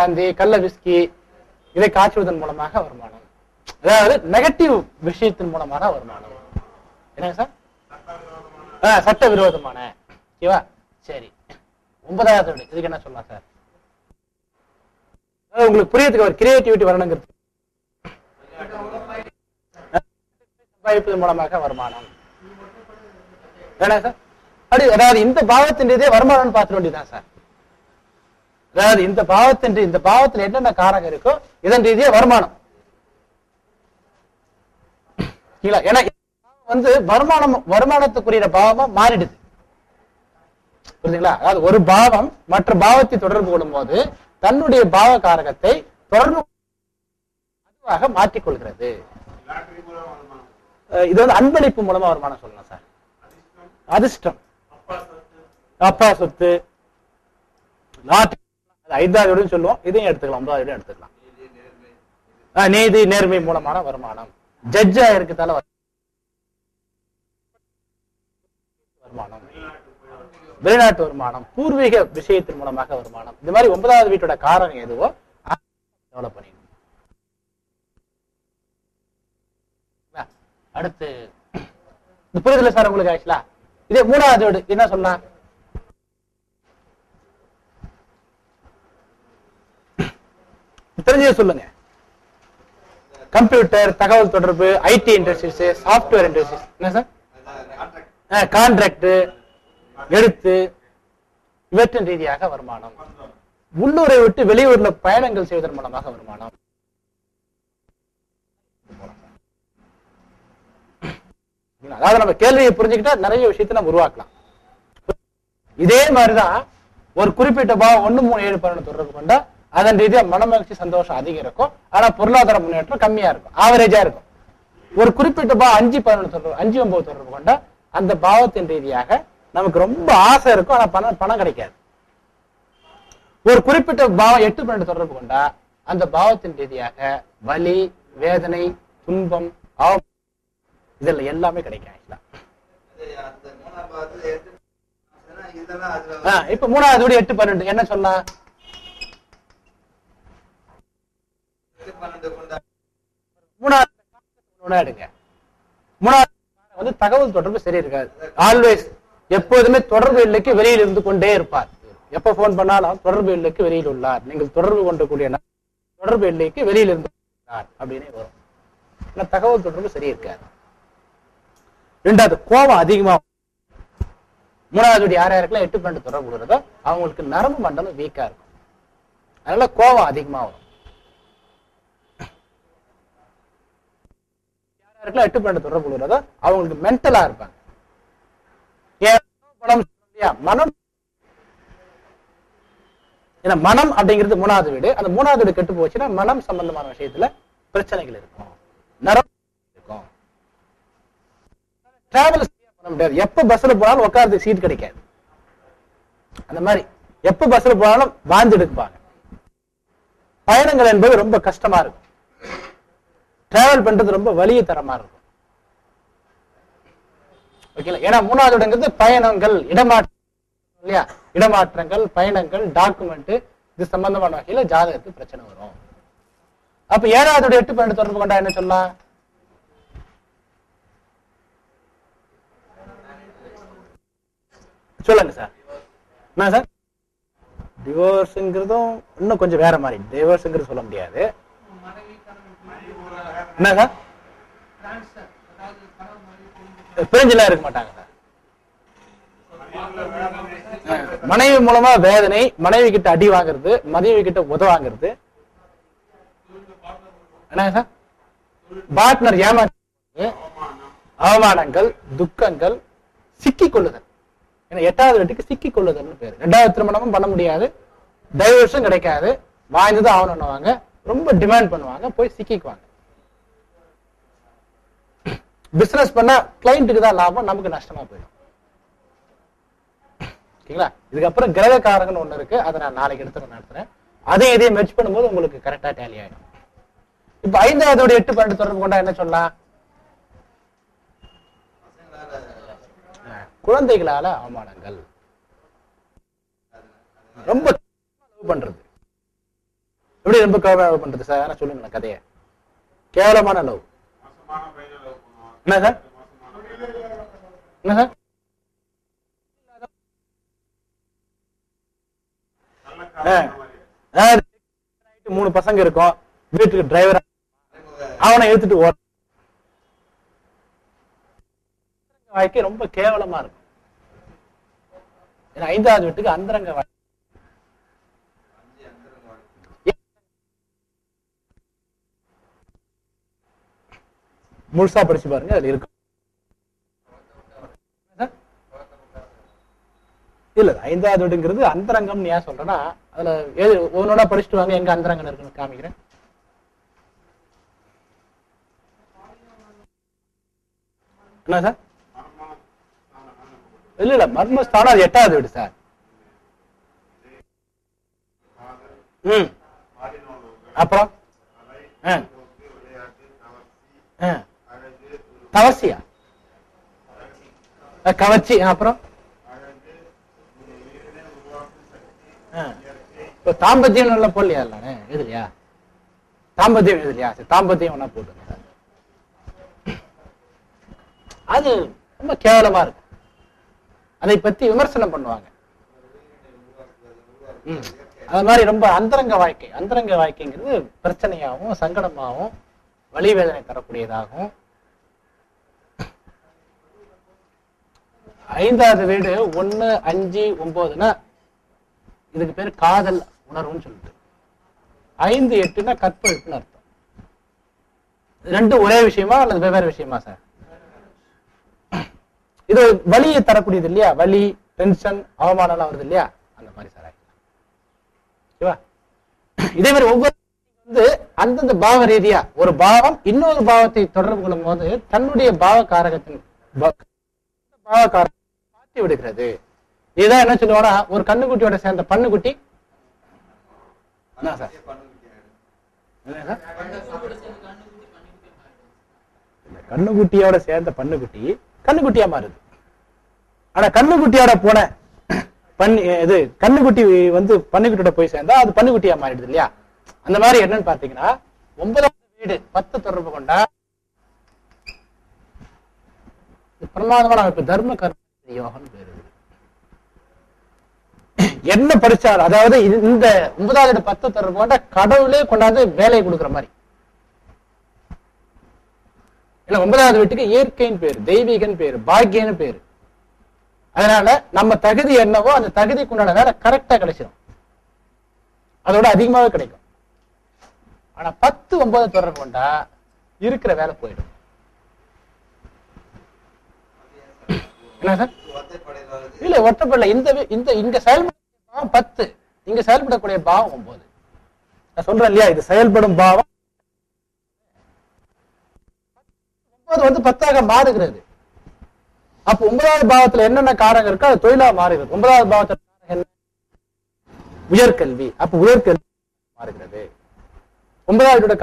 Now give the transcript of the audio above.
காந்தி கள்ள விஸ்கி இதை காய்ச்சுவதன் மூலமாக வருமானம். அதாவது நெகட்டிவ் விஷயத்தின் மூலமான வருமானம். என்னங்க சார்? சட்ட விரோதமான ஓகேவா? சரி. ஒன்பதாவது இதுக்கு என்ன சொல்லலாம் சார்? உங்களுக்கு புரியறதுக்கு ஒரு கிரியேட்டிவிட்டி வரணுங்கிறது. சம்பாதிப்பதன் மூலமாக வருமானம். வேணா சார்? அப்படி அதாவது இந்த பாவத்தின் இதே வருமானம்னு பார்த்துட வேண்டியதுதான் சார். அதாவது இந்த பாவத்தின் இந்த பாவத்துல என்னென்ன காரகம் இருக்கோ இதன் ரீதியா வருமானம். ஏன்னா வந்து வருமானம் வருமானத்துக்குரிய பாவமா மாறிடுது. புரியுதுங்களா? அதாவது ஒரு பாவம் மற்ற பாவத்தை தொடர்பு கொள்ளும்போது தன்னுடைய பாவ காரகத்தை தொடர்பு அதுவாக மாற்றிக்கொள்கிறது. இது வந்து அன்பளிப்பு மூலமா வருமானம் சொல்லலாம் சார். அதிர்ஷ்டம். அப்பா சொத்து. அப்பா சொத்து. நாட்டு அது ஐந்தாவது வீடுன்னு சொல்லுவோம். இதையும் எடுத்துக்கலாம் ஒன்பதாவது வீடும் எடுத்துக்கலாம் நீதி நேர்மை மூலமான வருமானம். ஜட்ஜா இருக்கதால வருமானம். வெளிநாட்டு வருமானம் பூர்வீக விஷயத்தின் மூலமாக வருமானம். இந்த மாதிரி ஒன்பதாவது வீட்டோட காரணம் எதுவோ டெவலப் பண்ணிக்கணும். அடுத்து இது புரியுதுல சார் உங்களுக்கு ஆக்சுவலா இதே மூணாவது வீடு என்ன சொல்லலாம் தெரிஞ்சதை சொல்லுங்க. கம்ப்யூட்டர் தகவல் தொடர்பு ஐடி இண்டஸ்ட்ரீஸ் சாஃப்ட்வேர் இண்டஸ்ட்ரீஸ் என்ன சார்? கான்ட்ராக்ட் எழுத்து இவற்றின் ரீதியாக வருமானம். உள்ளூரை விட்டு வெளியூர்ல பயணங்கள் செய்வதன் மூலமாக வருமானம். அதாவது நம்ம கேள்வியை புரிஞ்சுக்கிட்டா நிறைய விஷயத்தை நம்ம உருவாக்கலாம். இதே மாதிரிதான் ஒரு குறிப்பிட்ட பாவம் ஒண்ணு மூணு ஏழு பன்னெண்டு தொடர்பு கொண்டா அதன் ரீதியா மனமகிழ்ச்சி சந்தோஷம் அதிகம் இருக்கும். ஆனா பொருளாதார முன்னேற்றம் கம்மியா இருக்கும். ஆவரேஜா இருக்கும். ஒரு குறிப்பிட்ட பாவம் அஞ்சு பதினொன்று தொடர்பு அஞ்சு ஒன்பது தொடர்பு கொண்டா அந்த பாவத்தின் ரீதியாக நமக்கு ரொம்ப ஆசை இருக்கும். ஆனா பணம் பணம் கிடைக்காது. ஒரு குறிப்பிட்ட பாவம் எட்டு பன்னெண்டு தொடர்பு கொண்டா அந்த பாவத்தின் ரீதியாக வலி வேதனை துன்பம் அவ- இதுல எல்லாமே கிடைக்கும் சொன்னா இப்ப மூணாவது எட்டு பன்னெண்டு என்ன சொல்லலாம் எட்டு பன்னெண்டு கொண்டா மூணாவது ஒண்ணா எடுங்க மூணாவது வந்து தகவல் தொடர்பு சரி இருக்காது ஆல்வேஸ் எப்போதுமே தொடர்பு எல்லைக்கு வெளியில் இருந்து கொண்டே இருப்பார். எப்ப போன் பண்ணாலும் தொடர்பு எல்லைக்கு வெளியில் உள்ளார். நீங்கள் தொடர்பு கொண்டக்கூடிய தொடர்பு எல்லைக்கு வெளியில் இருந்து அப்படின்னே அப்படின்னு வரும். ஆனா தகவல் தொடர்பு சரி இருக்காது ரெண்டாவது கோபம் அதிகமா மூணாவது யார் யாருக்கெல்லாம் எட்டு பன்னெண்டு தொடர்பு உள்ளதோ அவங்களுக்கு நரம்பு மண்டலம் வீக்கா இருக்கும். அதனால கோபம் அதிகமா வரும். யாருக்கெல்லாம் எட்டு பன்னெண்டு தொடர்பு உள்ளதோ அவங்களுக்கு மென்டலா இருப்பாங்க. மனம். ஏன்னா மனம் அப்படிங்கிறது மூணாவது வீடு. அந்த மூணாவது வீடு கெட்டு போச்சுன்னா மனம் சம்பந்தமான விஷயத்துல பிரச்சனைகள் இருக்கும். நரம் இருக்கும். டிராவல் பண்ண முடியாது. எப்ப பஸ்ல போனாலும் உட்கார்ந்து சீட் கிடைக்காது. அந்த மாதிரி எப்ப பஸ்ல போனாலும் வாந்தி எடுப்பாங்க பயணங்கள் என்பது ரொம்ப கஷ்டமா இருக்கும். டிராவல் பண்றது ரொம்ப வலிய தரமா இருக்கும். ஓகேங்களா ஏன்னா மூணாவது இடங்கிறது பயணங்கள் இடமாற்றம் இல்லையா? இடமாற்றங்கள் பயணங்கள் டாக்குமெண்ட் இது சம்பந்தமான வகையில ஜாதகத்துக்கு பிரச்சனை வரும். அப்ப ஏழாவது எட்டு பன்னெண்டு தொடர்பு கொண்டா என்ன சொல்லலாம்? சொல்லுங்க சார். என்ன சார்? டிவோர்ஸ்ங்கிறதும் இன்னும் கொஞ்சம் வேற மாதிரி. டிவோர்ஸ்ங்கிறது சொல்ல முடியாது. என்ன சார் இருக்க மாட்டாங்க சார். மனைவி மூலமா வேதனை மனைவி கிட்ட அடி வாங்குறது மனைவி கிட்ட உத வாங்குறது. என்ன சார்? பார்ட்னர் ஏமா அவமானங்கள் துக்கங்கள் சிக்கிக் கொள்ளுதல். ஏன்னா எட்டாவது வீட்டுக்கு சிக்கிக் கொள்ளுதல்னு பேரு. ரெண்டாவது திருமணமும் பண்ண முடியாது. டைவர்ஸும் கிடைக்காது. வாய்ந்ததும் ஆகணும்னுவாங்க. ரொம்ப டிமாண்ட் பண்ணுவாங்க. போய் சிக்கிக்குவாங்க. பிசினஸ் பண்ணா கிளைண்ட்டுக்கு தான் லாபம் நமக்கு நஷ்டமா போயிடும். ஓகேங்களா? இதுக்கப்புறம் கிரக காரகம்னு ஒண்ணு இருக்கு. அதை நான் நாளைக்கு எடுத்து நடத்துறேன். அதையும் இதையும் மெர்ச் பண்ணும்போது உங்களுக்கு கரெக்டா டேலி ஆயிடும். இப்ப ஐந்தாவதோட எட்டு பன்னெண்டு தொடர்பு கொண்டா என்ன சொல்லலாம்? குழந்தைகளால அவமானங்கள். ரொம்ப பண்றது. எப்படி ரொம்ப பண்றது? சார் சொல்லுங்க கதையை. கேவலமான லவ் என்ன சார் என்ன சார் மூணு பசங்க இருக்கும். வீட்டுக்கு டிரைவர் அவனை எடுத்துட்டு ஓட வாழ்க்கை ரொம்ப கேவலமா இருக்கும். ஏன்னா ஐந்தாவது வீட்டுக்கு அந்தரங்க வாழ்க்கை. முழுசா படிச்சு பாருங்க அதுல இருக்கு. இல்ல ஐந்தாவது வீடுங்கிறது அந்தரங்கம்னு ஏன் சொல்றேன்னா அதுல எது படிச்சுட்டு வாங்க எங்க அந்தரங்கம் இருக்குன்னு காமிக்கிறேன். என்ன சார்? இல்ல இல்ல மர்மஸ்தானம் அது எட்டாவது வீடு சார். ம். அப்புறம்? ஆ. ஆ. கவர்ச்சியா கவர்ச்சி அப்புறம்? இப்போ தாம்பத்தியம் நல்லா போடலையா இல்ல எதுலையா தாம்பத்தியம் எதுலையா சரி தாம்பத்தியம் ஒன்னா போட்டுங்க அது ரொம்ப கேவலமா இருக்கு. அதை பத்தி விமர்சனம் பண்ணுவாங்க. அது மாதிரி ரொம்ப அந்தரங்க வாழ்க்கை. அந்தரங்க வாழ்க்கைங்கிறது பிரச்சனையாகவும் சங்கடமாகவும் வழிவேதனை தரக்கூடியதாகவும் ஐந்தாவது வீடு ஒண்ணு அஞ்சு ஒன்பதுன்னா இதுக்கு பேர் காதல் உணர்வுன்னு சொல்லிட்டு. ஐந்து எட்டுனா கற்பழிப்புன்னு அர்த்தம். ரெண்டும் ஒரே விஷயமா அல்லது வெவ்வேறு விஷயமா சார்? இது வலியை தரக்கூடியது இல்லையா? வலி டென்ஷன் அவமானம் வருது இல்லையா? அந்த மாதிரி சார் ஓகேவா? இதே மாதிரி ஒவ்வொரு வந்து அந்தந்த பாவ ரீதியா ஒரு பாவம் இன்னொரு பாவத்தை தொடர்பு கொள்ளும் போது தன்னுடைய பாவ காரகத்தின் பாவ காரகம் விடுகிறது. இதுதான் என்ன சொல்லுவானா? ஒரு கண்ணுக்குட்டியோட சேர்ந்த பண்ணுக்குட்டி. சார். என்ன கண்ணுக்குட்டியோட சேர்ந்த பண்ணுக்குட்டி கண்ணுக்குட்டியா மாறுது. ஆனா கண்ணுக்குட்டியோட போன பண்ணு இது கண்ணுக்குட்டி வந்து பண்ணுக்குட்டியோட போய் சேர்ந்தா அது பண்ணுக்குட்டியா மாறிடுது இல்லையா? அந்த மாதிரி என்னன்னு பாத்தீங்கன்னா ஒன்பதாவது வீடு பத்து தொடர்பு கொண்டா பிரமாதமான அமைப்பு. தர்ம கர்ம யோகம் பேரு என்ன படிச்சார் அதாவது இந்த ஒன்பதாவது பத்து தொடர்பு கொண்ட கடவுளே கொண்டாந்து வேலையை கொடுக்குற மாதிரி. ஒன்பதாவது வீட்டுக்கு இயற்கைன்னு பேரு தெய்வீகன் பேரு பாக்கியன்னு பேரு. அதனால நம்ம தகுதி என்னவோ அந்த தகுதிக்கு உண்டான வேலை கரெக்டா கிடைச்சிடும் அதோட அதிகமாவே கிடைக்கும். ஆனா பத்து ஒன்பது தொடர்பு கொண்டா இருக்கிற வேலை போயிடும். என்ன சார்? இல்ல ஒற்றப்படல இந்த இந்த இங்க செயல்பட பத்து. இங்க செயல்படக்கூடிய பாவம் ஒன்பது. நான் சொல்றேன் இல்லையா? இது செயல்படும் பாவம். ஒன்பது வந்து பத்தாக மாறுகிறது. அப்ப ஒன்பதாவது பாவத்துல என்னென்ன காரகம் இருக்கோ அது தொழிலா மாறுகிறது. ஒன்பதாவது பாவத்துல என்ன? உயர்கல்வி. அப்ப உயர்கல்வி மாறுகிறது. ஒன்பதாவது